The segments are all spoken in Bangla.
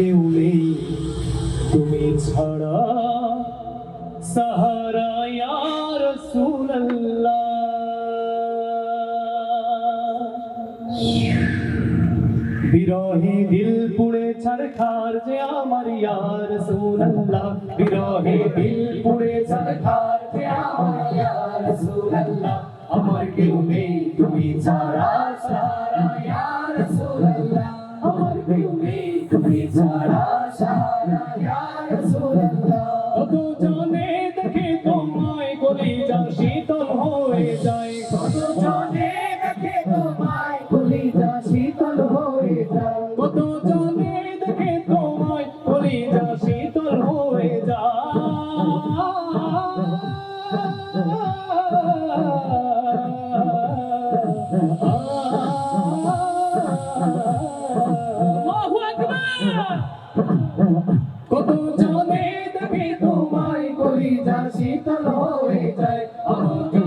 কেউ নেই তুমি ছাড়া সাহারা ইয়ার বিরহে দিল পুড়ে ছাড়খার যে আমার ইয়ার সুনাল্লাহ বিরহে দিল পুড়ে ছাড়খার যে আমার ইয়ার সুনাল্লাহ আমার কেউ নেই তুমি ছাড়া তুমি ছাড়া সারা ইয়ার সুনাল্লাহ কত জনে দেখে তোমায় কলিজা শীতল কত জনে দেখে তোমায় কলিজা শীতল হয়ে যায়। আমাকে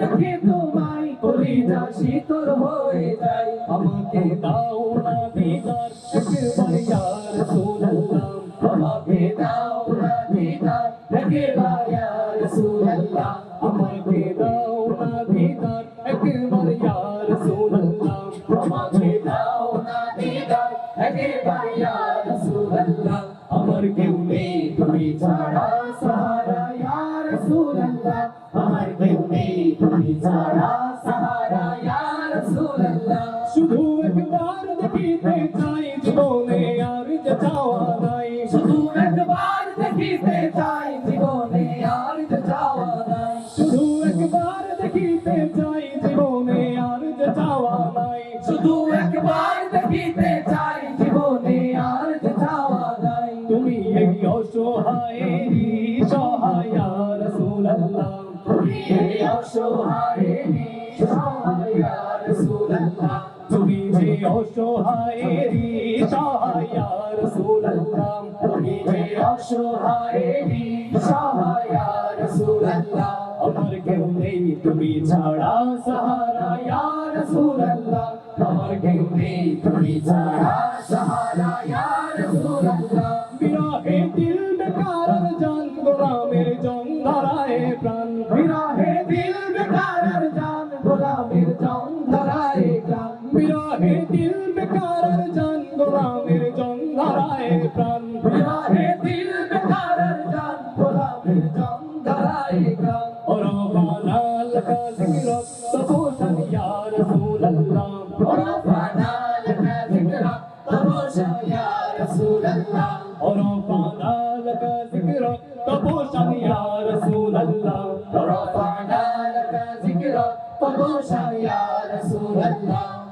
দেখে তোমায় কলিজা শীতল হয়ে যায়। আমাকে দাও না দিদার, একবার ইয়া রাসূলুল্লাহ আমাকে দাও না দিদার, একবার ইয়া রাসূলুল্লাহ আমাকে দাও না দিদার, একবার ইয়া রাসূলুল্লাহ আমাকে দাও ইয়া রাসূলুল্লাহ আমার কেউ নেই তুমি ছাড়া সাহারা ইয়া রাসূলুল্লাহ শুধু একবার দেখিতে চাই জীবনে আর যে চাওয়া নাই শুধু একবার দেখিতে চাই জীবনে আর যে চাওয়া নাই শুধু একবার দেখিতে চাই জীবনে আর যে চাওয়া নাই শুধু একবার দেখিতে চাই জীবনে আর যে চাওয়া নাই তুমি এই অসহায়েরই সহায় ইয়া রাসূলুল্লাহ তুমি যে অসহায়েরই সহায় ইয়া রাসূলুল্লাহ, তুমি যে অসহায়েরই সহায় ইয়া রাসূলুল্লাহ, আমার কেউ নেই, তুমি ছাড়া সাহারা, ইয়া রাসূলুল্লাহ, আমার কেউ নেই, তুমি ছাড়া সাহারা, ইয়া রাসূলুল্লাহ, বিরহে দিল ধরায় প্রাণ বিরহে দিল বেকারার জান গোলামের জং ধরায় প্রাণ। বিরহে দিল বেকারার জান গোলামের জং ধরায় প্রাণ। বিরহে দিল বেকারার জান গোলামের জং ধরায় প্রাণ। ওরা বানাল কাজিক রক্ত পোষণ ইয়া রাসূলুল্লাহ। ওরা বানাল কাজিক রক্ত পোষণ ইয়া রাসূলুল্লাহ। ওরা বানাল কাজিক রক্ত পোষণ ইয়া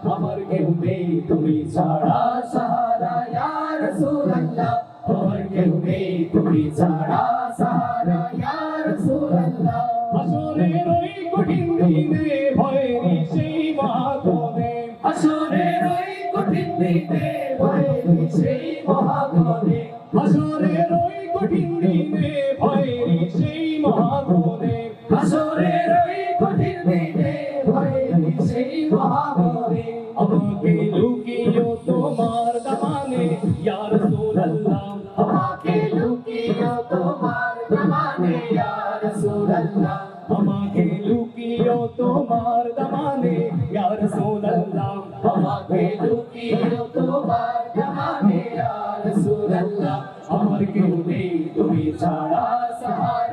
আমার কেউ নেই তুমি ছাড়া। সাহারা রাসূলুল্লাহ। আমার কেউ নেই তুমি ছাড়া। সাহারা ইয়া রাসূলুল্লাহ। আসরের ওই কঠিন দিনে ভয়েরই সেই মহাগণে আসরের ওই কঠিন দিনে ভয়েরই সেই মহাগণে আসরের ওই কঠিন দিনে ভয়েরই সেই মহাগণে তোমার দামানে, ইয়া রাসূলুল্লাহ, আমাকে ঢুকিও তোমার দামানে, ইয়া রাসূলুল্লাহ, আমার কেউ নেই, তুমি ছাড়া সাহারা